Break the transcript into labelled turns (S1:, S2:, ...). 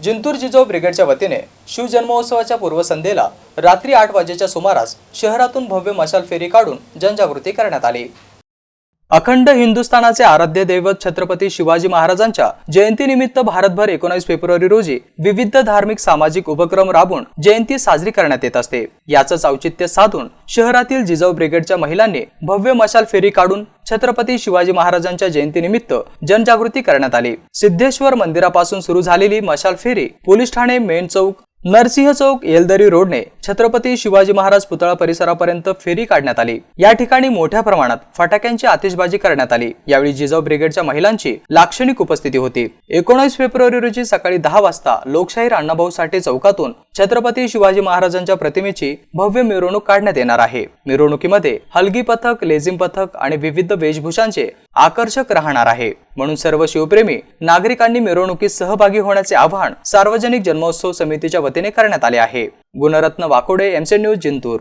S1: जिंतूर जिजाऊ ब्रिगेडच्या वतीने शिवजन्मोत्सवाच्या पूर्वसंध्येला रात्री आठ वाजेच्या सुमारास शहरातून भव्य मशाल फेरी काढून जनजागृती करण्यात आली. अखंड हिंदुस्थानाचे आराध्य दैवत छत्रपती शिवाजी महाराजांच्या जयंतीनिमित्त भारतभर एकोणीस फेब्रुवारी रोजी विविध धार्मिक सामाजिक उपक्रम राबवून जयंती साजरी करण्यात येत असते. याचंच औचित्य साधून शहरातील जिजाऊ ब्रिगेडच्या महिलांनी भव्य मशाल फेरी काढून छत्रपती शिवाजी महाराजांच्या जयंतीनिमित्त जनजागृती करण्यात आली. सिद्धेश्वर मंदिरापासून सुरू झालेली मशाल फेरी पोलीस ठाणे मेन चौक नरसिंह चौक येलदरी रोडने छत्रपती शिवाजी महाराज पुतळा परिसरापर्यंत फेरी काढण्यात आली. या ठिकाणी मोठ्या प्रमाणात फटाक्यांची आतिषबाजी करण्यात आली. यावेळी जिजाऊ ब्रिगेडच्या महिलांची लाक्षणिक उपस्थिती होती. एकोणीस फेब्रुवारी रोजी सकाळी दहा वाजता लोकशाहीर अण्णाभाऊ साठे चौकातून छत्रपती शिवाजी महाराजांच्या प्रतिमेची भव्य मिरवणूक काढण्यात येणार आहे. मिरवणुकीमध्ये हलगी पथक लेझिम पथक आणि विविध वेशभूषांचे आकर्षक राहणार आहे. म्हणून सर्व शिवप्रेमी नागरिकांनी मिरवणुकीत सहभागी होण्याचे आवाहन सार्वजनिक जन्मोत्सव समितीच्या वतीने करण्यात आले आहे. Gunratna Wakode MC news Jintur.